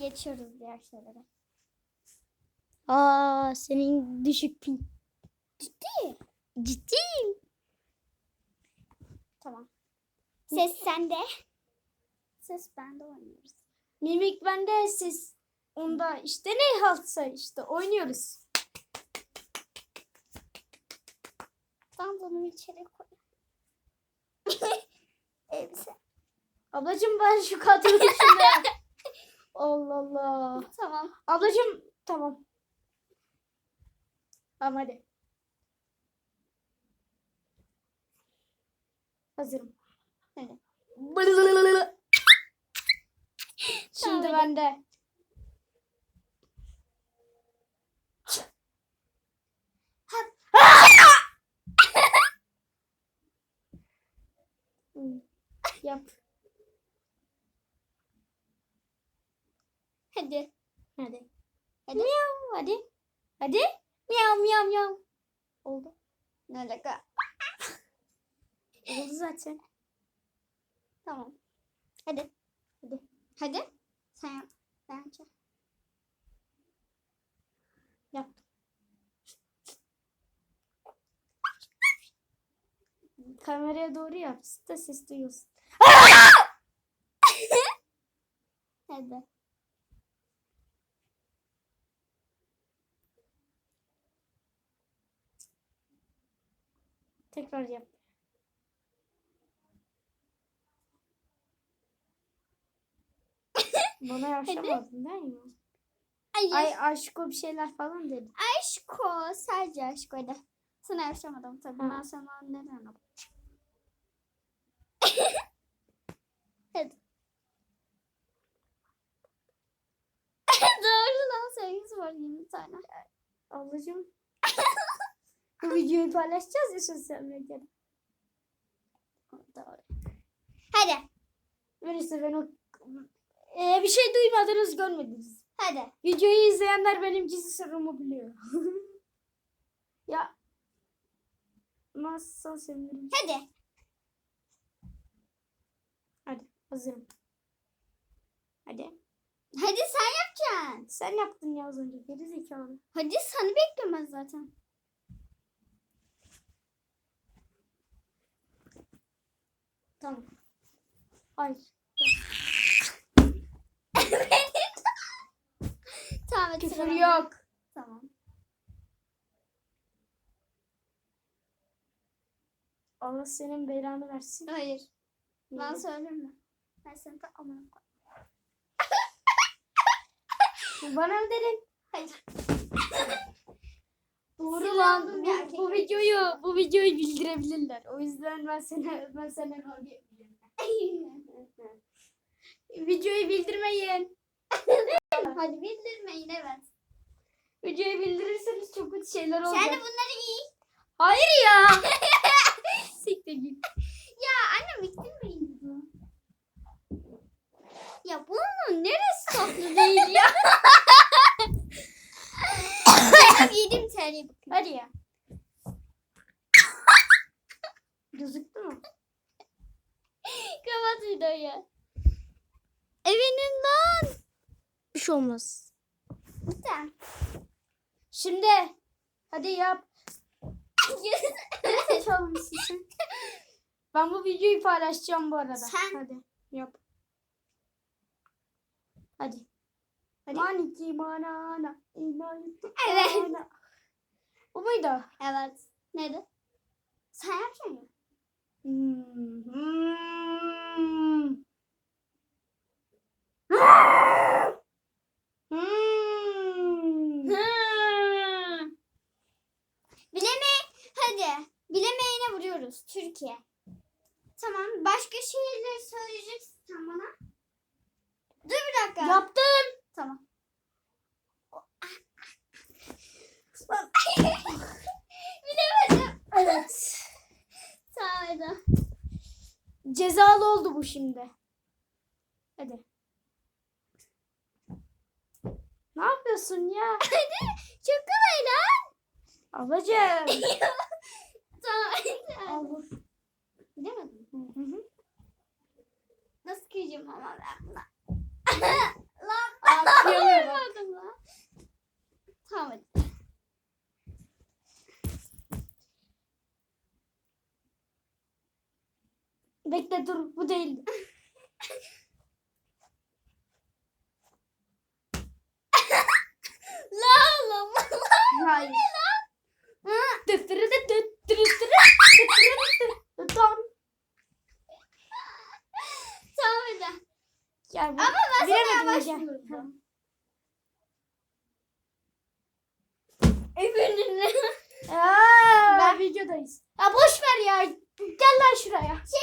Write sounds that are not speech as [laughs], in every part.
geçiyoruz diğer şeylere. Aa senin düşük pin. Ciddi. Ciddiyim. Tamam. Ses sende. Ses bende oynuyoruz. Mimik bende siz onda işte ne haltsa işte oynuyoruz. Pantolonumu içeri koy. [laughs] Elbise. Ablacım ben şu kadronun [laughs] içinde. Allah Allah. Tamam. Ablacım tamam. Tamam hadi. Hazırım. Hadi. Şimdi Tamam, bende. Hmm, Yap. Hadi. Hadi. Hadi. Miyav hadi. Hadi. Miyav miyav miyav. Oldu. Ne alaka? Oldu zaten. Tamam. Hadi. Hadi. Hadi. Sen yap. Ben yapacağım. Yaptım. Kameraya doğru yap. Da ses duyuyorsun. [laughs] Hadi. Tekrar yap. [laughs] Bana yavşamadın değil mi? Hayır. Ay aşko bir şeyler falan dedi. Aşko. Sadece aşkoydu. Sana yaşamadım tabii. Ha. Ben sana neden anladım. Hadi. [laughs] Doğru lan sevgisi var 20 tane. Ablacığım. [laughs] Bu videoyu paylaşacağız ya sosyal medyada. Doğru. Hadi. Öyleyse ben o... Ee, bir şey duymadınız görmediniz. Hadi. Videoyu izleyenler benim gizli sırrımı biliyor. [laughs] ya. Nasıl sevinirim. Hadi. Hadi hazırım. Hadi. Hadi sen yapacaksın. Sen yaptın ya az önce. Geri zekalı. Hadi seni beklemez zaten. Tamam. Hayır. Tamam Küfür bende. yok. Tamam. Allah senin belanı versin. Hayır. Ben Niye? söyleme. Ben seni de amına koy. Bana mı dedin? Hayır. [laughs] Doğru lan. Bu, bu videoyu bu videoyu bildirebilirler. O yüzden ben sana ben senden kavga etmeyeceğim. [laughs] Videoyu bildirmeyin. [laughs] Hadi bildirmeyin evet. Videoyu bildirirseniz çok kötü şeyler olacak. Sen de bunları giy. Hayır ya. [laughs] Siktir git. Ya annem bildirmeyin bunu. Ya bunun neresi tatlı değil ya. Yedim bakın. Hadi ya. Gözüktü mü? Kapat videoyu. Evinin lan. Bir şey olmaz. Lütfen. Şimdi hadi yap. Sen? Ben bu videoyu paylaşacağım bu arada. Sen- Hadi yap. Hadi. Hadi. Maniki manana. inayet Evet. Bu muydu? evet. Neydi? Sen yapacaksın ya. Hmm. Hmm. Hmm. şimdi. Hadi. Ne yapıyorsun ya? [laughs] Çok kolay lan. Ablacığım. [laughs] tamam. Al Nasıl kıyacağım ama ben buna? [laughs] lan. Lan. Tamam. Bekle dur bu değil. [laughs] la la la. Hayır. Tıttırı da tıttırı tıttırı tam. Tamam bir de. Ama ben sana yavaş. Efendim ne? ben videodayız. Ya boş ver ya. Gel lan şuraya. Şey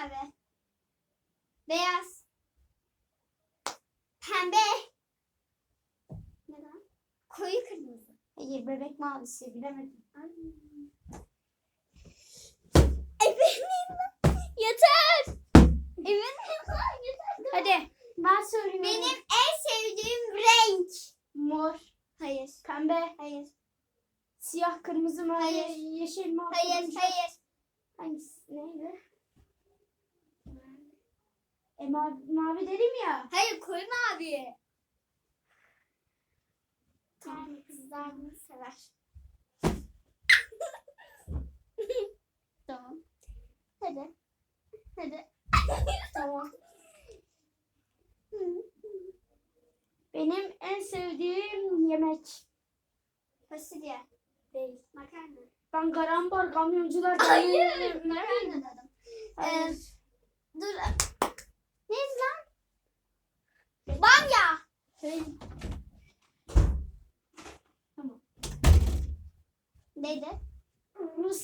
mavi. Beyaz. Pembe. Neden? Koyu kırmızı. Hayır bebek mavisi bilemedim. Efendim? Yeter. Efendim? Yeter. Hadi. Ben söyleyeyim. Benim en sevdiğim renk. Mor, Hayır. pembe, Hayır. siyah, kırmızı, mavi, Hayır. yeşil, mavi. Hayır. Hayır. Hangisi? Neydi? E mavi, mavi dedim ya. Hayır koyu mavi. Yani kızlar bunu sever. [laughs] tamam. Hadi. Hadi. [laughs] Tamam. Benim en sevdiğim yemek. Fasulye. Değil. Makarna. Ben karambar kamyoncular Hayır. Makarna dedim. Hayır. Dur. Neydi lan? Bamya. Şey, Tamam. Neydi? Rus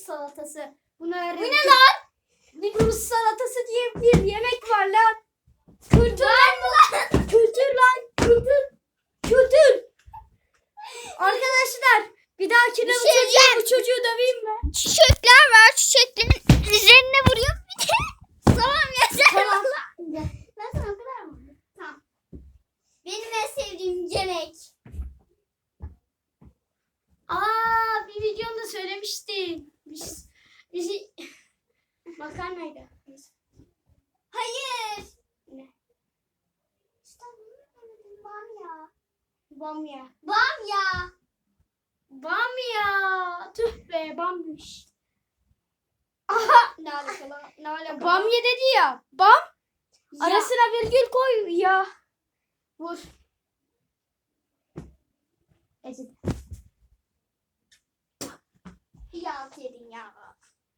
salatası. Bunu Bu ne lan? Bir Rus salatası diye bir yemek var lan. Kültür lan bu lan. Kültür lan. Kültür. Kültür. Arkadaşlar bir dahakine Bir bu, şey çocuğu, bu çocuğu döveyim mi? Çiçekler var. Çiçeklerin üzerine vuruyor. [laughs] tamam yeter. Tamam. Ben sana o kadar mı? Tamam. Benim en sevdiğim yemek. Aa bir videomda söylemiştin. Biz, bizi [laughs] makarnaydı. Hayır. Ne? İşte bunu demedim. Bamya. Bamya. Bamya. Bamya. Tüh be bammış. Ne alakalı? Ne alakalı? Bamya dedi ya. Bam. Ya. Arasına virgül koy ya. Vur. Ezil. Ya yedin ya.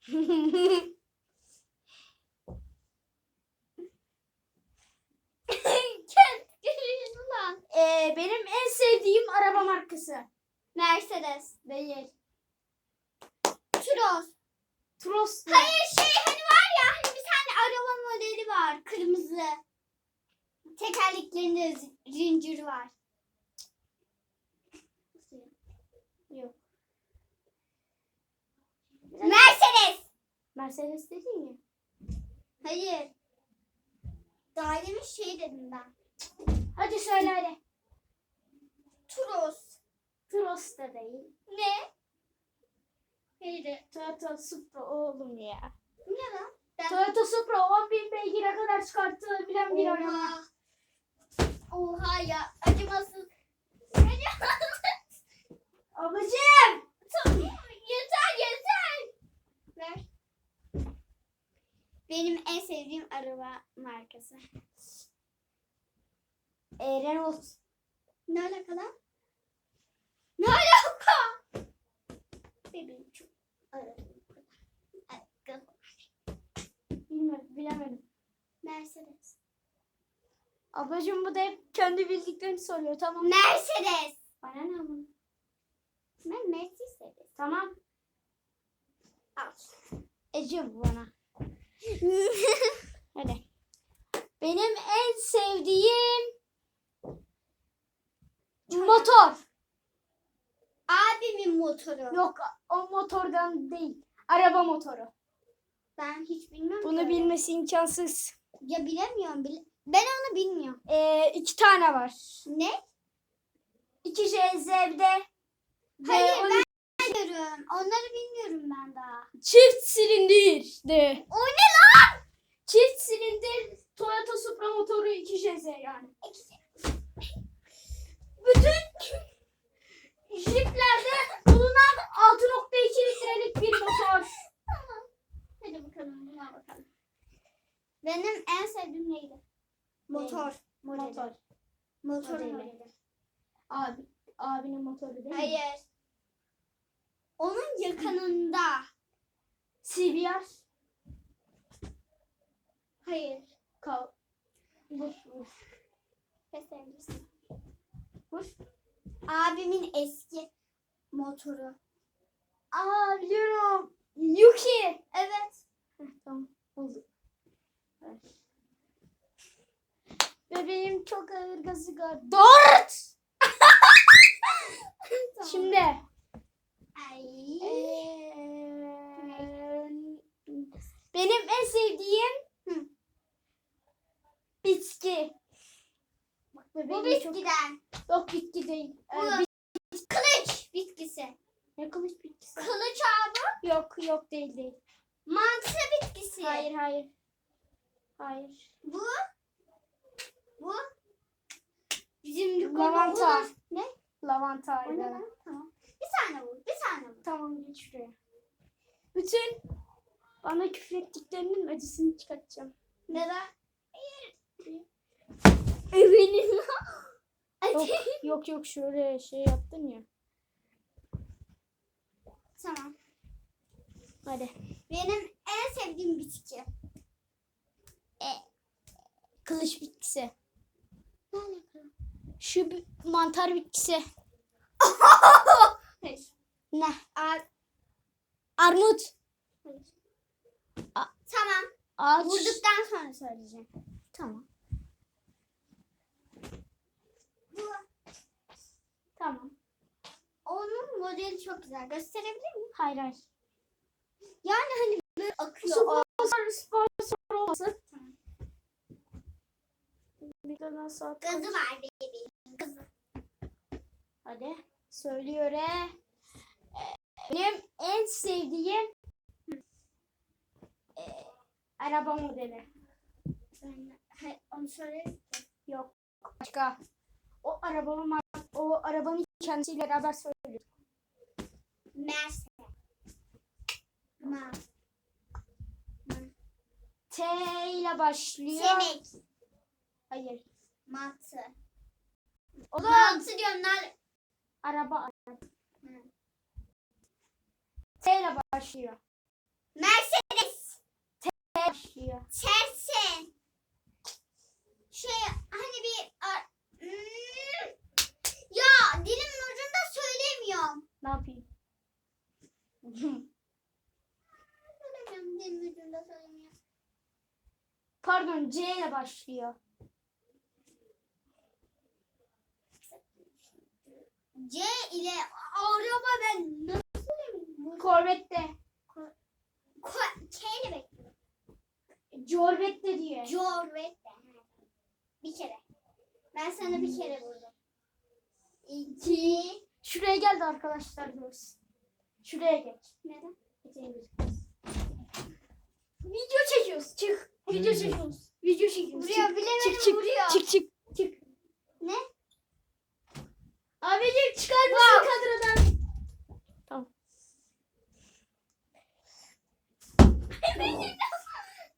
[laughs] Ee, benim en sevdiğim araba markası. Mercedes. Değil. Turos. Tros. Hayır şey hani var ya hani bir tane araba modeli var. Kırmızı. Tekerleklerinde zincir var. Yok. Mercedes. Mercedes dedin ya. Hayır. Daha demin şey dedim ben. Hadi söyle hadi. Turos. Tros da değil. Ne? Neydi? Toyota Supra oğlum ya. Ne lan? Ben... Toyota Supra 10.000 beygire kadar çıkartılabilen bir araba. Oha. Ya. Acımasız. Acımasız. Ablacığım. Tamam, yeter yeter. Ver. Benim en sevdiğim araba markası. E, Renault. Ne alaka lan? Ne alaka? Bebeğim çok aradım. Bilmiyorum bilemedim. Mercedes. Ablacığım bu da hep kendi bildiklerini soruyor tamam. Mercedes. Bana ne ama? Ben Mercedes. Tamam. Al. Ece bu bana. [laughs] Hadi. Benim en sevdiğim motor. Abimin motoru. Yok o motordan değil. Araba motoru. Ben hiç ki Bunu öyle. bilmesi imkansız. Ya bilemiyorum. Bile... Ben onu bilmiyorum. Ee, iki tane var. Ne? İki JZ'de Hayır ve ben bilmiyorum. Onları bilmiyorum ben daha. çift silindirdi. O ne lan? Çift silindir Toyota Supra motoru 2 JZ yani. Bütün jiplerde bulunan 6.2 litrelik bir motor. Tamam. Hadi bakalım buna bakalım. Benim en sevdiğim neydi? Motor. Modeli. Motor. Motor Modeli. modeli. Abi, abinin motoru değil mi? Hayır. Onun yakınında. CBR. Hayır. Kal. Vur vur. Kesebilirsin. Vur. Abimin eski motoru. Aa biliyorum. Yuki. Evet. Heh, tamam. Oldu. Ver. Bebeğim çok ağır gazı var. Dört. [laughs] Şimdi. Ay. Eee, benim en sevdiğim Hı. Bitki. Bak Bu bebeğim çok... bitkiden. Yok bitki değil. Ee, Bu bit- kılıç bitkisi. Ne kılıç bitkisi? Kılıç abi. Yok yok değil değil. Mantıra bitkisi. Hayır hayır. Hayır. Bu. Bu. Bizim Lavanta. Ne? Lavanta. Lan? Tamam. Bir tane vur. Bir tane vur. Tamam geç şuraya. Bütün bana küfrettiklerinin acısını çıkartacağım. Neden? Eminim. Yok, yok yok şöyle şey yaptın ya. Tamam. Hadi. Benim en sevdiğim bitki. E, Kılıç bitkisi. Ne alakalı? Şu mantar bitkisi. [laughs] Ne? Ar- Armut. A- Tamam. Ağaç. Vurduktan sonra söyleyeceğim. Tamam. Bu. Tamam. Onun modeli çok güzel. Gösterebilir miyim? Hayır hayır. Yani hani böyle akıyor. Sponsor, sponsor olmasın. Bir tane saat. Gazı var bebeğim. Gazı. Hadi. Söylüyor he. Benim en sevdiğim e, araba modeli. Ben, onu söylerim. Yok. Başka. O arabanın mar- o arabanın kendisiyle beraber söylüyor. Merse. Ma. T ile başlıyor. Semek. Hayır. Matı. O da Matı diyorum. Nar- araba. Hı. T ile başlıyor. Mercedes. T başlıyor. Çerçen. Şey hani bir Ne yapayım? Pardon C ile başlıyor. C ile araba ben nasıl söyleyeyim? Corvette. Ko- K ile bekliyorum. Corvette diye. Corvette. Bir kere. Ben sana bir kere vurdum. İki. Şuraya geldi arkadaşlar görsün. Şuraya geç. Neden? Video çekiyoruz. Çık. Video çekiyoruz. Video çekiyoruz. Çık. bilemedim Çık çık. vuruyor. Çık çık. Çık. Ne? Abicim çıkar mısın kadrodan? Tamam.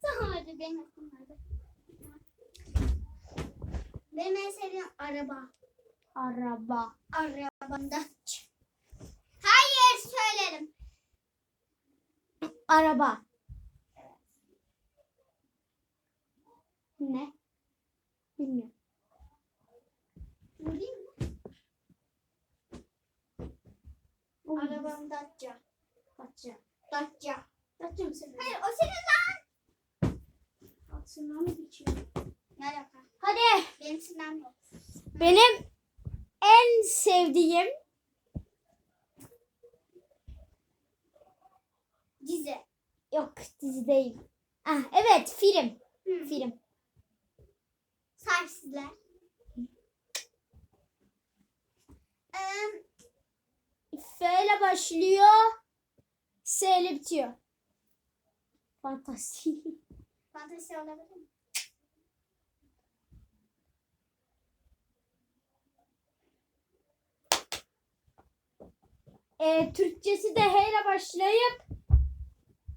tamam hadi benim aklım nerede? Benim en sevdiğim araba. Araba. Arabamda. Hayır söylerim. Araba. Ne? Bilmiyorum. Vurayım mı? Arabam Dacia. Dacia. Dacia. Dacia mı senin? Hayır o senin lan. Aslında mı geçiyor? Ne alaka? Hadi. Benim silahım yok. Benim en sevdiğim Dizi. yok dizi değil. Ah, evet film. Hı. Film. Ee, F ile başlıyor. S ile bitiyor. Fantastik. [laughs] fantezi olabilir mi? E, Türkçesi de H ile başlayıp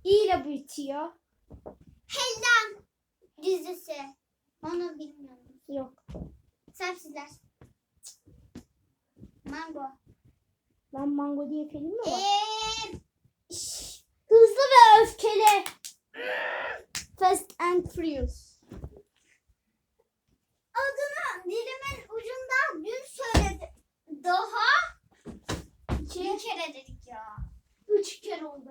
İ ile bitiyor. Hellem dizisi. Onu bilmiyorum. Yok. Sen sizlersin. Mango. Lan Mango diye film mi var? Eee. Hızlı ve öfkeli. Fast and Furious. Adını dilimin ucunda dün söyledi. Daha bir kere dedik ya. Üç kere oldu.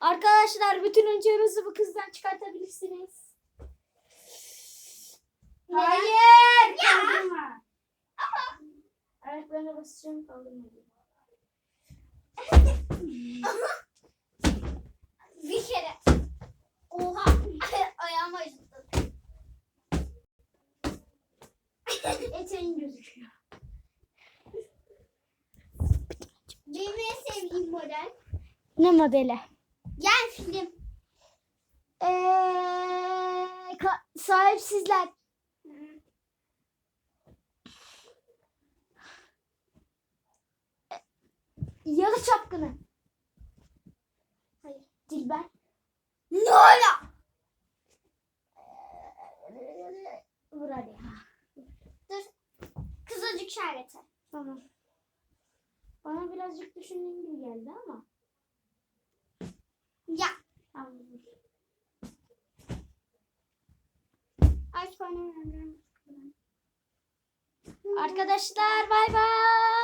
Arkadaşlar bütün ucunuzu bu kızdan çıkartabilirsiniz. Hayır. Ya. Kaldırma. Ayaklarına basacağım kaldırma. [laughs] Bir kere. Oha. [laughs] Ayağıma acıttı. [laughs] Eteğin gözüküyor. Benim en sevdiğim model. Ne modeli? Gel film. Ee, sahipsizler. Yalı çapkını. Hayır. Dilber. Nola. Vur hadi. Dur. Kızılcık şerbeti. Tamam. Bana birazcık düşündüğüm gibi geldi ama. Ya. Tamam. Aç bana. Arkadaşlar bay bay.